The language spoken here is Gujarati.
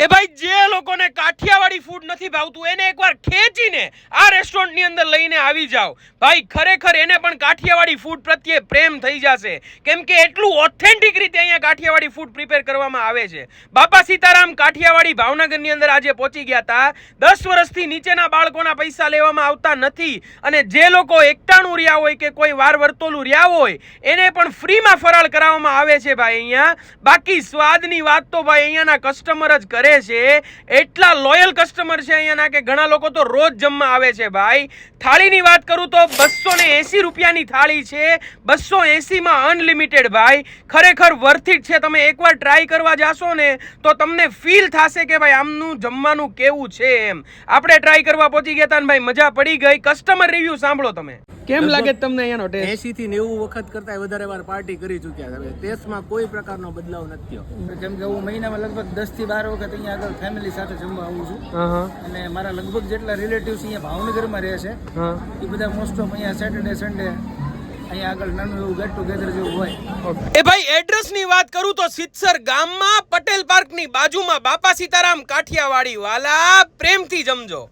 એ ભાઈ, જે લોકોને કાઠિયાવાડી ફૂડ નથી ભાવતું, એને એકવાર ખેંચીને આ રેસ્ટોરન્ટની અંદર લઈને આવી જાઓ. ભાઈ, ખરેખર એને પણ કાઠિયાવાડી ફૂડ પ્રત્યે પ્રેમ થઈ જશે. કેમ કે એટલું ઓથેન્ટિક રીતે અહીંયા કાઠિયાવાડી ફૂડ પ્રિપેર કરવામાં આવે છે. બાપા સીતારામ કાઠિયાવાડી ભાવનગરની અંદર આજે પહોંચી ગયા હતા. દસ વર્ષથી નીચેના બાળકોના પૈસા લેવામાં આવતા નથી અને જે લોકો એકટાણું રહ્યા હોય કે કોઈ વાર વર્તોલું રહ્યા હોય, એને પણ ફ્રીમાં ફરાળ કરાવવામાં આવે છે ભાઈ અહીંયા. બાકી સ્વાદની વાત તો ભાઈ અહીંયાના કસ્ટમર જ કરે છે, એટલા લોયલ કસ્ટમર છે અહીંયાના કે ઘણા લોકો તો રોજ જમવા આવે છે ભાઈ. થાળીની વાત કરું તો બસો ને એંસી રૂપિયાની થાળી છે બસો એંસીમાં અનલિમિટેડ ભાઈ. ખરેખર વર્થિટ છે, તમે એકવાર ટ્રાય કરવા જાશો ને તો તમને ફીલ થશે કે ભાઈ આમનું જમવાનું કેવું છે એમ. આપણે ટ્રાય કરવા પહોંચી ગયા હતા ને ભાઈ, મજા પડી ગઈ. કસ્ટમર રિવ્યુ સાંભળો તમે. કેમ લાગે તમને અહીંયાનો ટેસ્ટ એસી થી નેવું વખત કરતા વધારે વાર પાર્ટી કરી ચુક્યા છે. ટેસ્ટમાં કોઈ પ્રકારનો બદલાવ નથી થયો. કેમ કે હું મહિનામાં લગભગ દસથી બાર વખત અહીંયા આગળ ફેમિલી સાથે જમવા આવું છું. અને મારા લગભગ જેટલા રિલેટિવ્સ અહીંયા ભાવનગરમાં રહે છે એ બધા મોસ્ટ ઓફ અહીંયા સેટરડે સન્ડે અહીંયા આગળ નાનું એવું ગેટ ટુગેધર જેવું હોય. એ ભાઈ એડ્રેસની વાત કરું તો સિત્સર ગામમાં પટેલ પાર્કની બાજુમાં બાપા સીતારામ કાઠિયાવાડી વાલા પ્રેમથી જમજો.